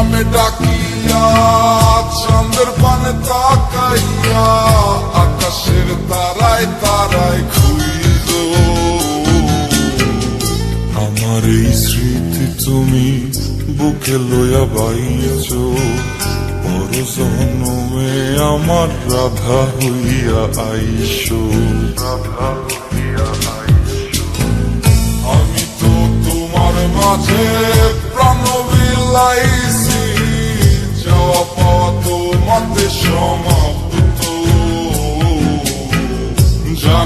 নামে ডাকিয়া চন্দ্র পানে তাকাইয়া, আকাশের তারায় তারায় খুইল। আমার এই স্মৃতি তুমি বুকে লইয়া বাইছ আমার রাধা হইয়া আইস। রাধা